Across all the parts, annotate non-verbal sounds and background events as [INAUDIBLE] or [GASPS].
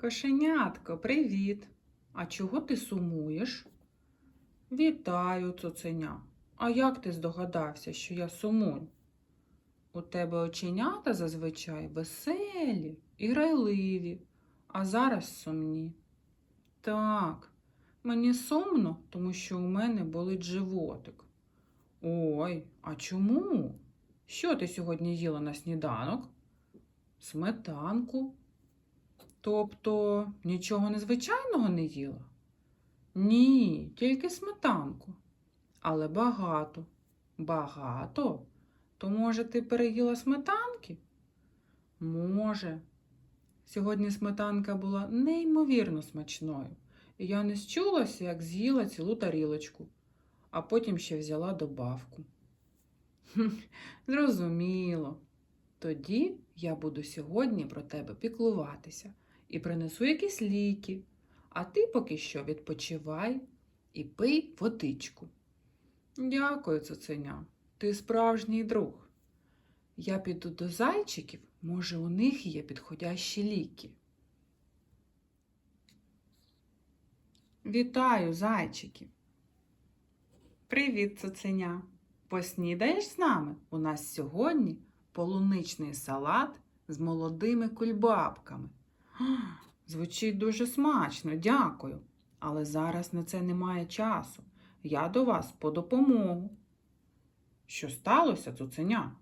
Кошенятко, привіт. А чого ти сумуєш? Вітаю, цуценя. А як ти здогадався, що я сумую? У тебе оченята зазвичай веселі і грайливі, а зараз сумні. Так, мені сумно, тому що у мене болить животик. Ой, а чому? Що ти сьогодні їла на сніданок? Сметанку. Тобто нічого незвичайного не їла? Ні, тільки сметанку. Але багато. Багато? То, може, ти переїла сметанки? Може. Сьогодні сметанка була неймовірно смачною, і я не счулася, як з'їла цілу тарілочку, а потім ще взяла добавку. [LAUGHS] Зрозуміло. Тоді я буду сьогодні про тебе піклуватися і принесу якісь ліки, а ти поки що відпочивай і пий водичку. Дякую, цуценя, ти справжній друг. Я піду до зайчиків, може, у них є підходящі ліки. Вітаю, зайчики. Привіт, цуценя. Поснідаєш з нами? У нас сьогодні полуничний салат з молодими кульбабками. [GASPS] Звучить дуже смачно, дякую. Але зараз на це немає часу. Я до вас по допомогу. Що сталося, цуценя?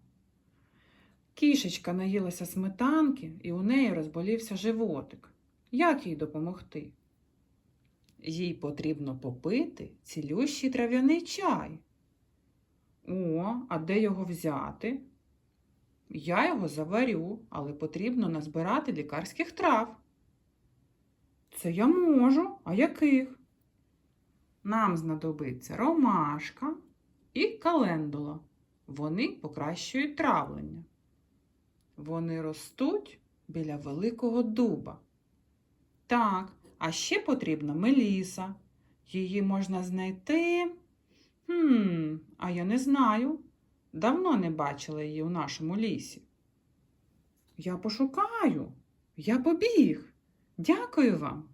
Кішечка наїлася сметанки, і у неї розболівся животик. Як їй допомогти? Їй потрібно попити цілющий трав'яний чай. О, а де його взяти? Я його заварю, але потрібно назбирати лікарських трав. Це я можу, а яких? Нам знадобиться ромашка і календула. Вони покращують травлення. Вони ростуть біля великого дуба. Так, а ще потрібна меліса. Її можна знайти. Хм, а я не знаю. Давно не бачила її у нашому лісі. Я пошукаю. Я побіг. Дякую вам.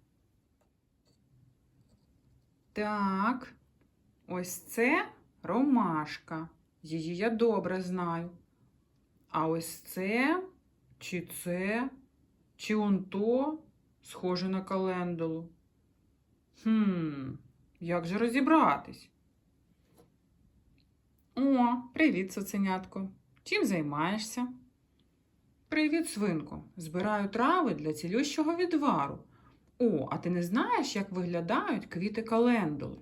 Так, ось це ромашка. Її я добре знаю. А ось це, чи це, чи он то схоже на календулу. Хм, як же розібратись? О, привіт, цуценятко. Чим займаєшся? Привіт, свинко. Збираю трави для цілющого відвару. О, а ти не знаєш, як виглядають квіти календули?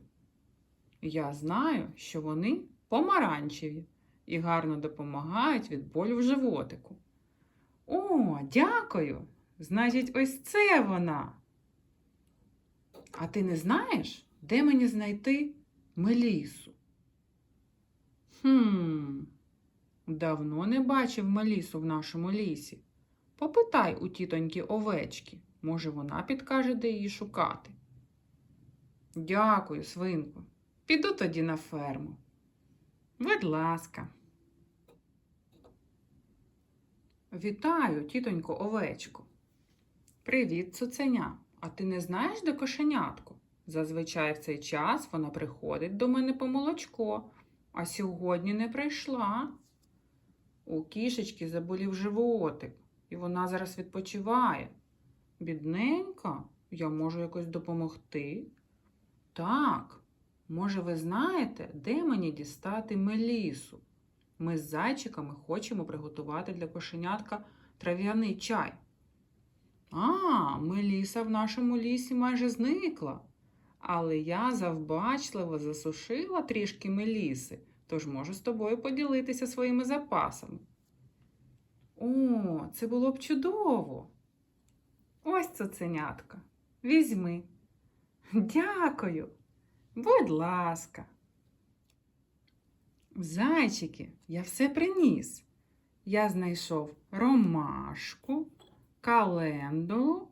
Я знаю, що вони помаранчеві і гарно допомагають від болю в животику. О, дякую! Значить, ось це вона. А ти не знаєш, де мені знайти Мелісу? Хм, давно не бачив Мелісу в нашому лісі. Попитай у тітоньки овечки. Може, вона підкаже, де її шукати. Дякую, свинко. Піду тоді на ферму. Будь ласка. Вітаю, тітонько овечко. Привіт, цуценя. А ти не знаєш, де кошенятко? Зазвичай в цей час вона приходить до мене по молочко, а сьогодні не прийшла. У кішечки заболів животик, і вона зараз відпочиває. Бідненька, я можу якось допомогти? Так, може, ви знаєте, де мені дістати мелісу? Ми з зайчиками хочемо приготувати для кошенятка трав'яний чай. А, меліса в нашому лісі майже зникла. Але я завбачливо засушила трішки меліси, тож можу з тобою поділитися своїми запасами. О, це було б чудово. Ось цуценятка. Візьми. Дякую. Будь ласка. Зайчики, я все приніс. Я знайшов ромашку, календулу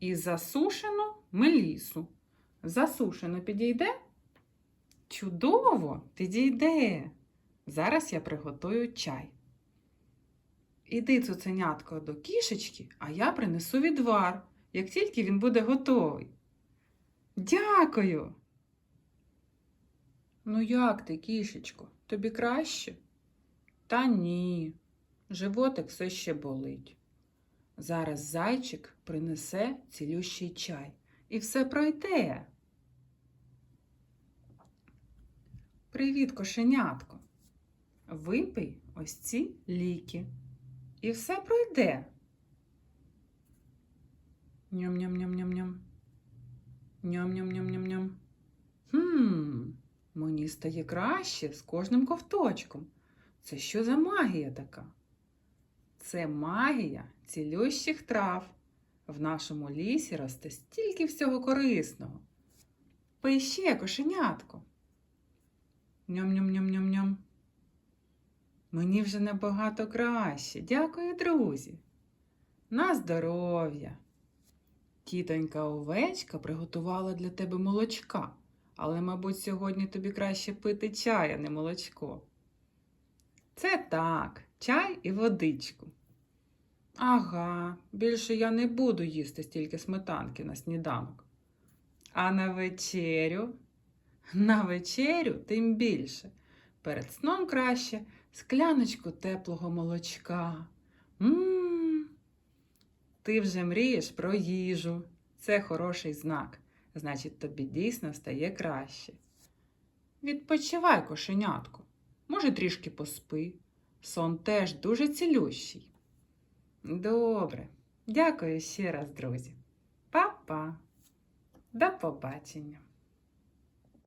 і засушену мелісу. Засушено підійде? Чудово, підійде. Зараз я приготую чай. Іди, цуценятко, до кішечки, а я принесу відвар як тільки він буде готовий. Дякую. Ну, як ти, кішечко, тобі краще? Та ні, животик все ще болить. Зараз зайчик принесе цілющий чай, і все пройде. Привіт, кошенятко. Випий ось ці ліки, і все пройде. Ням-ням-ням-ням-ням. Ням-ням-ням-ням-ням. Хм, мені стає краще з кожним ковточком. Це що за магія така? Це магія цілющих трав. В нашому лісі росте стільки всього корисного. Пий ще, кошенятко. Ням-ням-ням-ням-ням. Мені вже набагато краще. Дякую, друзі. На здоров'я. Тітонька овечка приготувала для тебе молочка, але, мабуть, сьогодні тобі краще пити чай, а не молочко. Це так, чай і водичку. Ага, більше я не буду їсти стільки сметанки на сніданок. А на вечерю? На вечерю тим більше. Перед сном краще скляночку теплого молочка. Мм. Ти вже мрієш про їжу. Це хороший знак. Значить, тобі дійсно стає краще. Відпочивай, кошенятко. Може, трішки поспи. Сон теж дуже цілющий. Добре. Дякую ще раз, друзі. Па-па. До побачення.